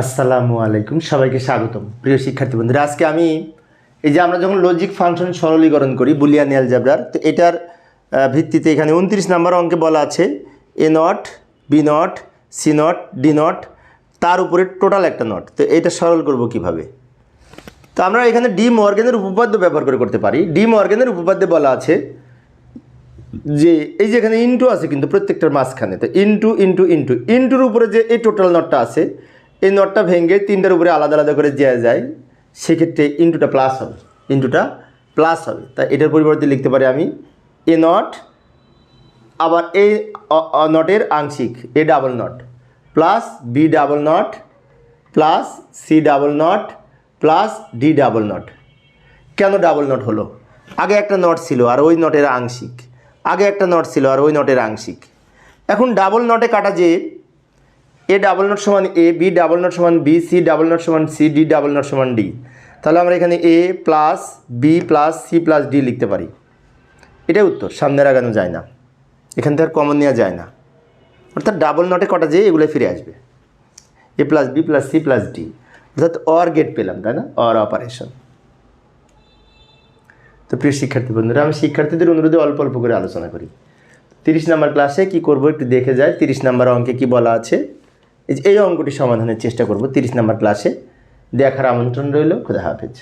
আসসালামু আলাইকুম, সবাইকে স্বাগতম। প্রিয় শিক্ষার্থী বন্ধুরা, আজকে আমি এই যে আমরা যখন লজিক ফাংশন সরলীকরণ করি বুলিয়ান অ্যালজাবরার তো এটার ভিত্তিতে এখানে উনত্রিশ নম্বর অঙ্কে বলা আছে A naught B naught C naught D naught তার উপরে টোটাল একটা নট তো এটা সরল করব কীভাবে? তো আমরা এখানে ডি মর্গেনের উপপাদ্য ব্যবহার করে করতে পারি। ডি মর্গেনের উপপাদ্যে বলা আছে যে, এই যে এখানে ইন্টু আছে কিন্তু প্রত্যেকটার মাঝখানে, তো ইন্টু ইন্টু ইন্টু ইন্টুর উপরে যে এই টোটাল নটটা আছে এই নটটা ভেঙে তিনটার উপরে আলাদা আলাদা করে দেওয়া যায়, সেক্ষেত্রে ইন্টুটা প্লাস হবে ইন্টুটা প্লাস হবে। তাই এটার পরিবর্তে লিখতে পারি আমি, এ নট, আবার এ নটের আংশিক, A double naught plus B double naught plus C double naught plus D double naught. কেন ডাবল নট হলো? আগে একটা নট ছিল আর ওই নটের আংশিক, আগে একটা নট ছিল আর ওই নটের আংশিক। এখন ডাবল নটে কাটা যে এ ডাবল নট সমান এ বি ডাবল নট সমান বি সি ডাবল নট সমান সি ডি ডাবল নট সমান ডি তাহলে আমরা এখানে A plus B plus C plus D লিখতে পারি। এটাই উত্তর, সামনে আগানো যায় না। এখান থেকে আর কমন নেওয়া যায় না। অর্থাৎ ডাবল নটে কটা যে এগুলো ফিরে আসবে। A plus B plus C plus D অর্থাৎ অর গেট পেলাম, তাই না? অর অপারেশন তো প্রিয় শিক্ষার্থী বন্ধুরা, আমি শিক্ষার্থীদের অনুরোধে অল্প অল্প করে আলোচনা করি। তিরিশ নাম্বার ক্লাসে কি করব একটু দেখে যায় তিরিশ নাম্বার অঙ্কে কি বলা আছে? এই অঙ্কটি সমাধানের চেষ্টা করব। তিরিশ নম্বর ক্লাসে দেখার আমন্ত্রণ রইল। খুদা হাফেজ।